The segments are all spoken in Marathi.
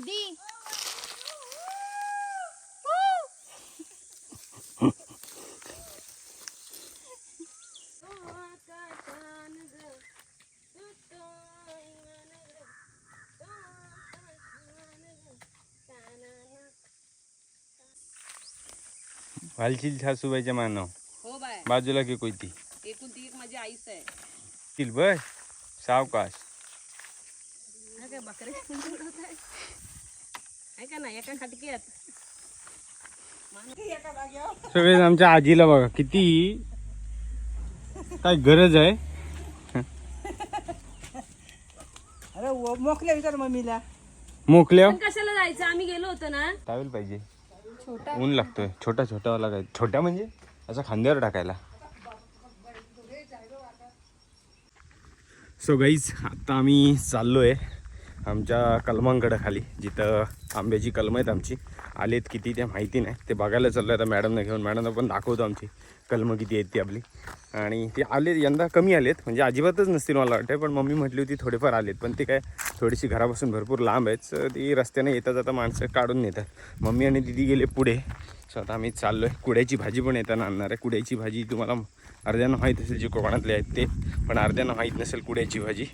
दीदी. घालशील सासूबाईच्या मानव. हो बाय. बाजूला की कोयती. एकूण ती एक माझी आईच आहे. बस सावकाश. काय आहे? का ना एका खटक्यात. सगळे आमच्या आजीला बघा किती काय गरज आहे? अरे मोकल्या विचार मम्मीला. मोकल्या? कशाला जायचं? आम्ही गेलो होतो ना. टावेल पाहिजे. ऊन लागतोय. छोटा छोटा वाला काय? छोट्या म्हणजे? असा खांद्यावर टाकायला. सो गाईज आता आम्ही चाललोय. आमच्या कलमांकडं खाली जिथं आंब्याची कलम आहेत आमची आलेत किती ते माहिती नाही. ते बघायला चाललं आता मॅडमनं घेऊन. मॅडमला पण दाखवतो आमची कलमं किती आहेत ती आपली. आणि ते आले यंदा कमी आलेत. म्हणजे अजिबातच नसतील मला वाटतं पण मम्मी म्हटली होती थोडेफार आलेत. पण ते काय थोडीशी घरापासून भरपूर लांब आहेत ती रस्त्याने येता जाता माणसं काढून नेतात. मम्मी आणि दिदी गेले पुढे. सो आता आम्ही चाललो आहे कुड्याची भाजी पण येताना आणणार आहे. कुड्याची भाजी तुम्हाला अर्ध्यांना माहीत असेल जे कोकणातले आहेत ते पण अर्ध्यांना माहीत नसेल कुड्याची भाजी.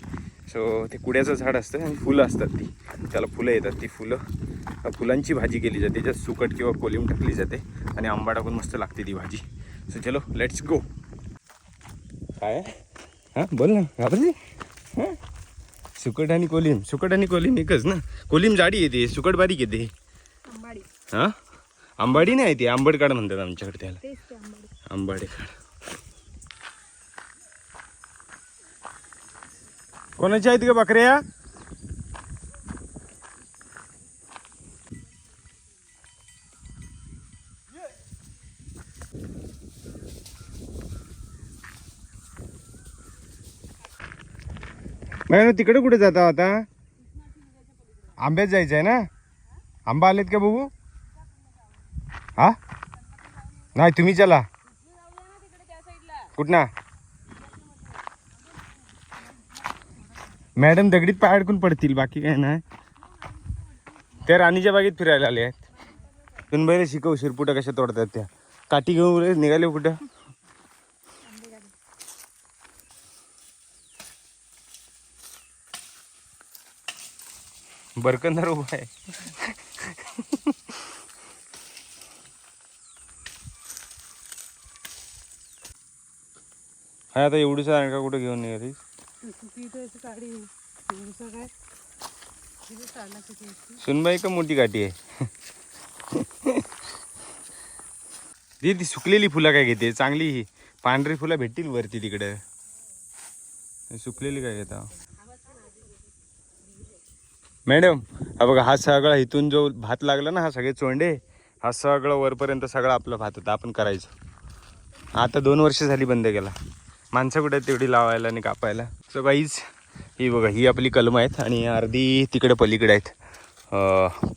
सो ते कुड्याचं झाड असतं आणि फुलं असतात ती. त्याला फुलं येतात ती फुलं. फुलांची भाजी केली जाते त्यात सुकट किंवा कोलिम टाकली जाते आणि आंबा टाकून मस्त लागते ती भाजी. सो चलो लेट्स गो काय? हां बोल ना घाबरली हां? सुकट आणि कोलिम सुकट आणि कोलिम एकच ना? कोलिम जाडी येते सुकट बारीक येते. हां? आंबाडी नाही ते आंबट काढ म्हणतात आमच्याकडे त्याला. आंबाडी. कोणाच्या आहेत का बकऱ्या? मॅडम तिकडे कुठे जाता आता? आंब्यात जायचं आहे ना? आंबा आलेत का बघू? हा? नाही तुम्ही चला. कुठना? मॅडम दगडीत पाय अडकून पडतील बाकी काय नाही. त्या राणीच्या बागेत फिरायला आले आहेत. पण बरे शिकव शिरपुट कशा तोडतात त्या. काठी घेऊन निघाले कुठं? बरकंदर उभा आहे. हा आता एवढीच आहे का कुठं घेऊन निघाली काय सुनबाई का मोठी गाठी आहे. ती ती सुकलेली फुलं काय घेते? चांगली ही. पांढरी फुलं भेटतील वरती तिकडं. सुकलेली काय घेता? मॅडम हा बघा हा सगळा इथून जो भात लागला ना हा सगळे चोंडे हा सगळं वरपर्यंत सगळा आपला भात होता. आपण करायचो. आता दोन वर्ष झाली बंद केला. माणसं कुठे तेवढी लावायला आणि कापायला? सो गाईज ही बघा ही आपली कलम आहेत आणि अर्धी तिकडे पलीकडे आहेत.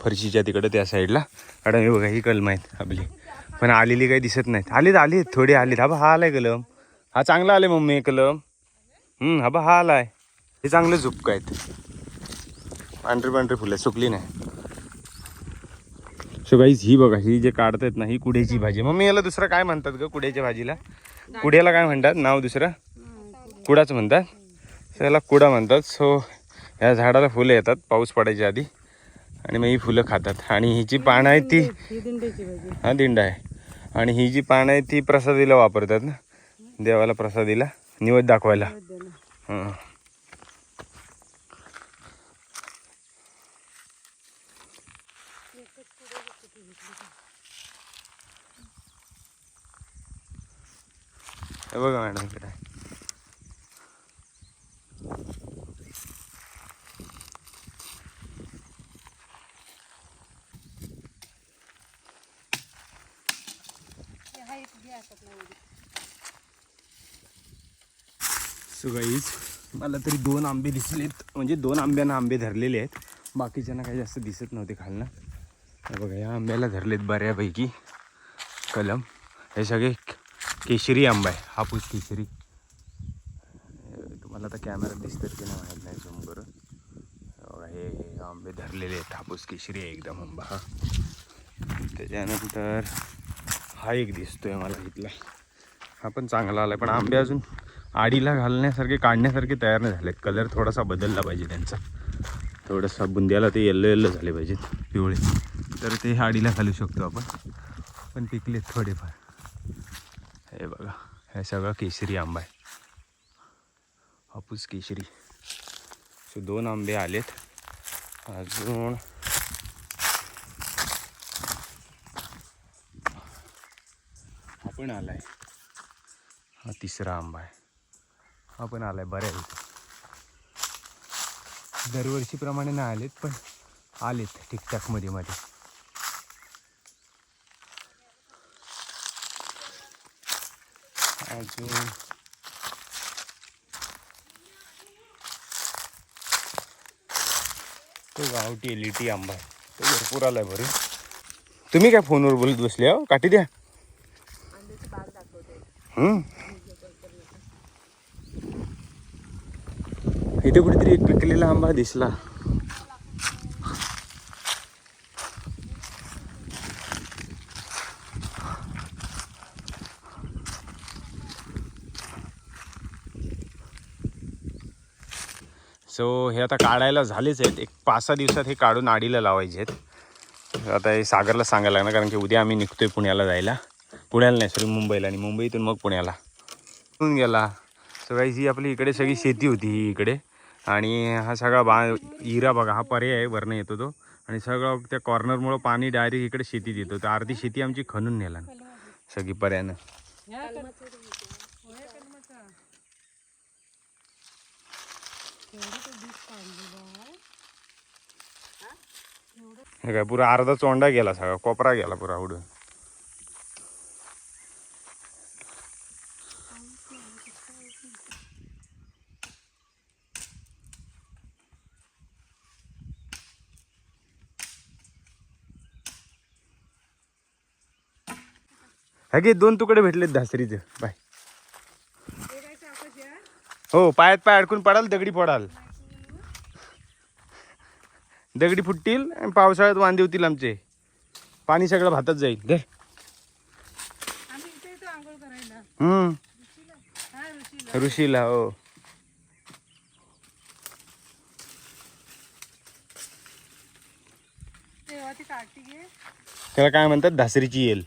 फरशीच्या तिकडं त्या साईडला. कारण हे बघा ही कलम आहेत आपली. पण आलेली काही दिसत नाहीत. आलेत आलेत थोडे आलेत. हा बा हा आलाय कलम. हा चांगला आलाय मम्मी कलम. हम्म हा बा हा आलाय. हे चांगले झुपक आहेत. पांढरी पांढरी फुलं सुकली नाही. सो गाईज ही बघा ही जे काढतायत ना ही कुड्याची भाजी. मम्मी याला दुसरं काय म्हणतात ग कुड्याच्या भाजीला? कुड्याला काय म्हणतात? नाव दुसरं? कुडाच म्हणतात? सो याला कुडा म्हणतात. सो ह्या झाडाला फुलं येतात पाऊस पडायच्या आधी. आणि मग ही फुलं खातात. आणि ही जी पानं आहेत ती ही दिंड आहे. आणि ही जी पानं आहेत ती प्रसादीला वापरतात ना. देवाला प्रसादीला. निवद दाखवायला. हं. हे बघा मॅडम इकडे. सो मला तरी दोन आंबे दिसलेत. म्हणजे दोन आंब्यांना आंबे धरलेले आहेत. बाकीच्यांना काही जास्त दिसत नव्हते खालनं. बघा या आंब्याला धरलेत बऱ्यापैकी. कलम. हे सगळे केशरी आंबा आहे. हापूस केशरी. मला तर आता कॅमेरा दिसतात की नाही माहीत नाही झूम करून हे हे आंबे धरलेले आहेत हापूस केशरी आहे एकदम आंबा. हा त्याच्यानंतर हा एक दिसतोय मला इथला. हा पण चांगला आला पण आंबे अजून आडीला घालण्यासारखे काढण्यासारखे तयार नाही झाले कलर थोडासा बदलला पाहिजे त्यांचा. थोडासा बुंद्याला ते येल्लो येल्लो झाले पाहिजेत पिवळे. तर ते आडीला घालू शकतो आपण. पण पिकलेत थोडेफार. हे बघा हे सगळा केशरी आंबा आहे. हापूस केशरी. सो दोन आंबे आलेत. अजून हा पण आलाय. हा तिसरा आंबा आहे. हा पण आलाय बऱ्यापैकी. दरवर्षीप्रमाणे नाही आलेत पण आलेत ठीकठाकमध्ये मध्ये. अजून तो गावठी लिटी आंबा आहे. तो भरपूर आलाय बरं. तुम्ही काय फोनवर बोलत बसले हो काठी द्या. इथे कुठेतरी एक पिकलेला आंबा दिसला सो हे आता काढायला झालेच आहेत. एक पाच सहा दिवसात हे काढून आडीला लावायचे आहेत. आता हे सागरला सांगायला लागणार कारण की उद्या आम्ही निघतोय पुण्याला जायला. पुण्याला नाही सॉरी मुंबईला आणि मुंबईतून मग पुण्याला. होऊन गेला. सगळी जी ही आपली इकडे सगळी शेती होती ही इकडे. आणि हा सगळा बा इरा बघा हा पर्याय आहे वरनं येतो तो. आणि सगळं त्या कॉर्नरमुळं पाणी डायरेक्ट इकडे शेतीत येतो. तर अर्धी शेती आमची खणून नेला. सगळी पर्यानं. हे काय पुरा अर्धा चोंडा गेला सगळा कोपरा गेला पुरा उडून. हे की दोन तुकडे भेटलेत धासरीचे. बाय. हो पायात पाय अडकून पडाल दगडी पडाल दगडी फुटतील आणि पावसाळ्यात वांदे होतील आमचे. पाणी सगळं भातात जाईल. हा ऋषीला. ऋषीला हो. त्याला काय म्हणतात? धासरीची येल.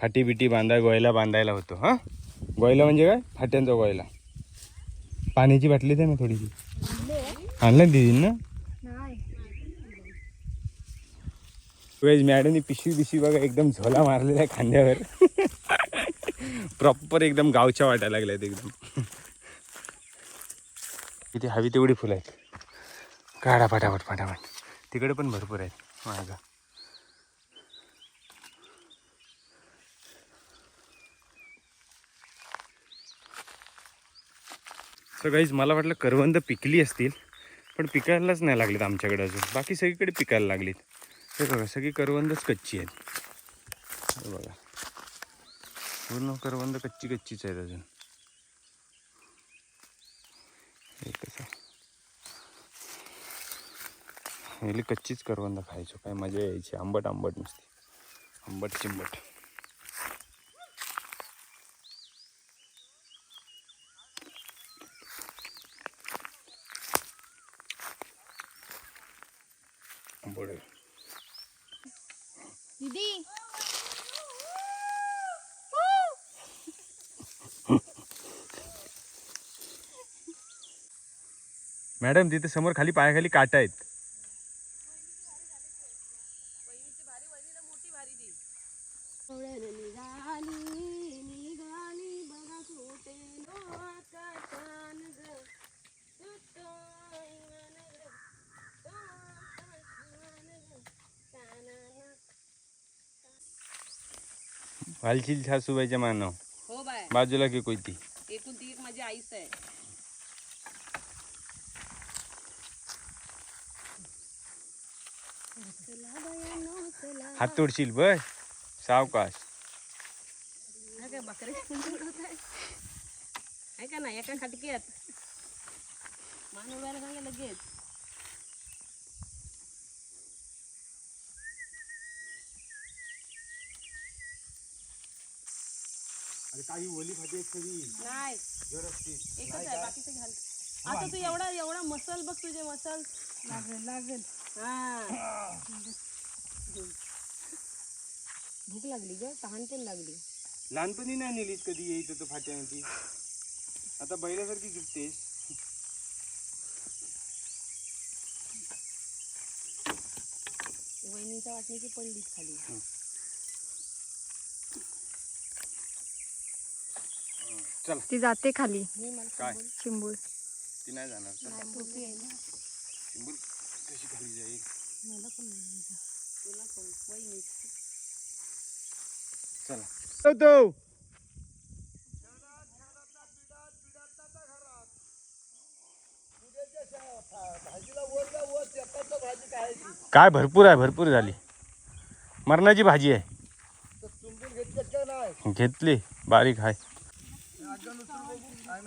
फाटी बिटी बांधा गोयला बांधायला होतो हा? गोयला म्हणजे काय? फाट्यांचा गोयला. पाण्याची बाटली दे ना थोडीशी. आणलं दिदी ना? वेज मॅडमनी पिशवी पिशवी बघा एकदम झोला मारलेला आहे खांद्यावर. प्रॉपर एकदम गावच्या वाटायला लागल्यात एकदम. इथे हवी तेवढी फुलं आहेत. काढा पाटापट पाटापट. तिकडे पण भरपूर आहेत. माझा तर काहीच मला वाटलं करवंद पिकली असतील पण पिकायलाच नाही लागलेत आमच्याकडे अजून. बाकी सगळीकडे पिकायला लागलीत. हे बघा सगळी करवंदच कच्ची आहेत. हे बघा. पूर्ण करवंद कच्ची कच्चीच आहेत अजून. हे कसं? कच्चीच करवंद खायचो. काय मजा यायची. आंबट आंबट नसते. आंबट चिंबट. दीदी. मॅडम तिथे समोर खाली पायाखाली काटा आहेत निघाली निघाली बघा छोटे आकाशान ग सुटतो इमान ग, तो आकाशान ग, तानाना. वालशील सासूबाईच्या मानव हो बाय. बाजूला की कोयती. एकूण ती एक माझी आईच आहे. हात तोडशील बर सावकाश. आहे? का नाही एका खटक्यात मान उभ्याला सांगा लगेच. अरे काही ओली आहेत कधी नाही. जर असतील एकच आहे बाकीचं घाल. आता तू एवढा एवढा मसल बघ तुझे मसल. लागेल लागेल. हा. भूक लागली ग तहान पण लागली. लहानपणी नाही नेलीस कधी येत होतं फाट्याने आता बैलासारखी गिफ्टेस वहिनीच्या वाटणीची पडलीच खाली. चला. ती जाते खाली. मी मला काय? चिंबूळ. ती नाही जाणार. चल. कशी खाली जाईल? मला पण नाही माहिती. तुला पण वहिनी. चला. तो काय भरपूर आहे भरपूर झाली. मरणाची भाजी आहे. घेतली. बारीक आहे.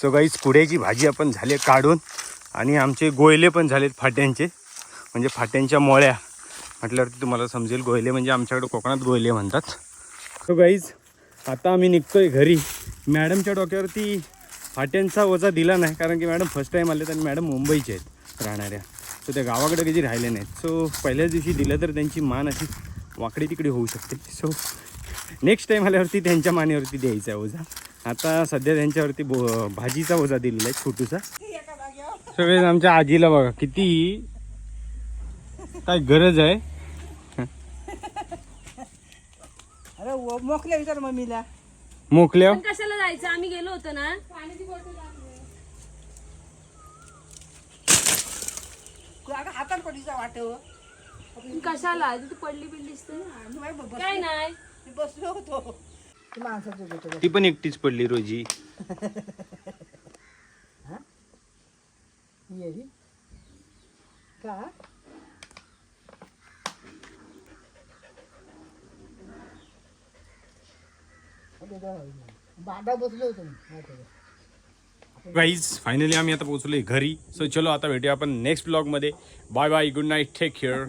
सो गाईच कुड्याची भाजी आपण झाली काढून आणि आमचे गोयले पण झालेत फाट्यांचे. म्हणजे फाट्यांच्या मोळ्या. म्हटल्यावरती तुम्हाला समजेल गोयले म्हणजे आमच्याकडे कोकणात गोयले म्हणतात. सो गाईज आता आम्ही निघतोय घरी. मॅडमच्या डोक्यावरती फाट्यांचा ओझा दिला नाही कारण की मॅडम फर्स्ट टाईम आलेत आणि मॅडम मुंबईचे आहेत राहणाऱ्या. सो त्या गावाकडे कधी राहिले नाहीत. सो पहिल्याच दिवशी दिलं तर त्यांची मान अशी वाकडी तिकडे होऊ शकते. सो नेक्स्ट टाईम आल्यावरती त्यांच्या मानेवरती द्यायचा आहे ओझा. आता सध्या त्यांच्यावरती भाजीचा ओझा दिलेला आहे छोटूसा. सगळे आमच्या आजीला बघा किती काय गरज आहे. अरे मोकल्या विचार मम्मीला. मोकल्या? कशाला जायचं? आम्ही गेलो होतो ना. हातात पडलीचा वाटव कशाला? तू पडली बिडलीस काय नाही. मी बसलो होतो. माणसाचं होतं ती पण एकटीच पडली रोजी. का? बाबा बसलो होतो मी. गाईज फायनली आम्ही आता पोहोचलोय घरी. सो चलो आता भेटूया आपण नेक्स्ट ब्लॉगमध्ये bye bye good night take care